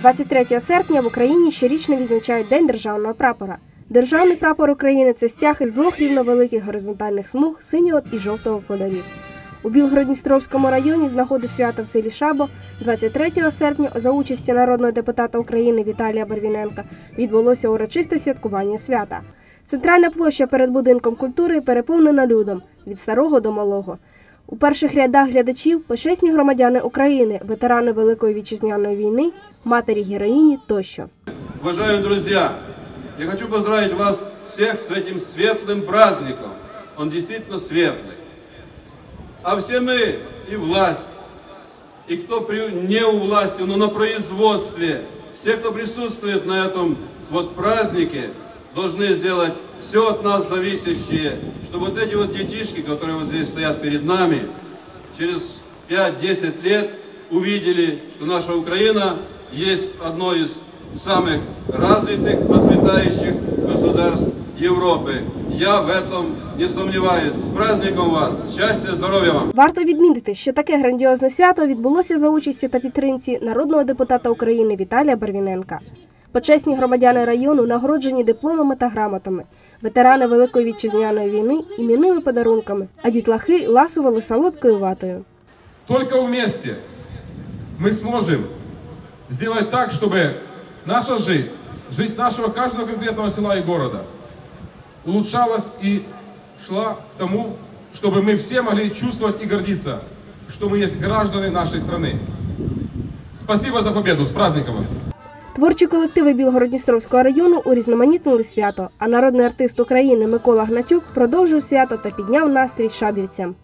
23 серпня в Україні щорічно відзначають День державного прапора. Державний прапор України це стяг із двох рівновеликих горизонтальних смуг синього і жовтого кольорів. У Білгородністровському районі з нагоди свята в селі Шабо 23 серпня за участі народного депутата України Віталія Барвіненка відбулося урочисте святкування свята. Центральна площа перед будинком культури переповнена людом від старого до малого. У перших рядах глядачів почесні громадяни України, ветерани Великої вітчизняної війни, матері героїні тощо. Уважаемые друзья, я хочу поздравить вас всех с этим светлым праздником. Он действительно светлый. А все мы, и власть, и кто при, не у власти, но на производстве, все, кто присутствует на этом вот празднике, должны сделать все от нас зависящее, чтобы вот эти вот детишки, которые вот здесь стоят перед нами, через 5-10 лет увидели, что наша Украина есть одно из самых развитых, процветающих государств Европы. Я в этом не сомневаюсь. С праздником вас! Счастья, здоровья вам! Варто відмітити, що таке грандіозне свято відбулося за участі та підтримці народного депутата України Віталія Барвіненка. Почесні громадяни району нагороджені дипломами та грамотами, ветерани Великої вітчизняної війни іменними подарунками, а дітлахи ласували солодкою ватою. Только вместе мы сможем сделать так, чтобы наша жизнь, жизнь нашего каждого конкретного села и города улучшалась и шла к тому, чтобы мы все могли чувствовать и гордиться, что мы есть граждане нашей страны. Спасибо за победу, с праздником вас! Творчі колективи Білгородністровського району урізноманітнили свято, а народний артист України Микола Гнатюк продовжив свято та підняв настрій шабівцям.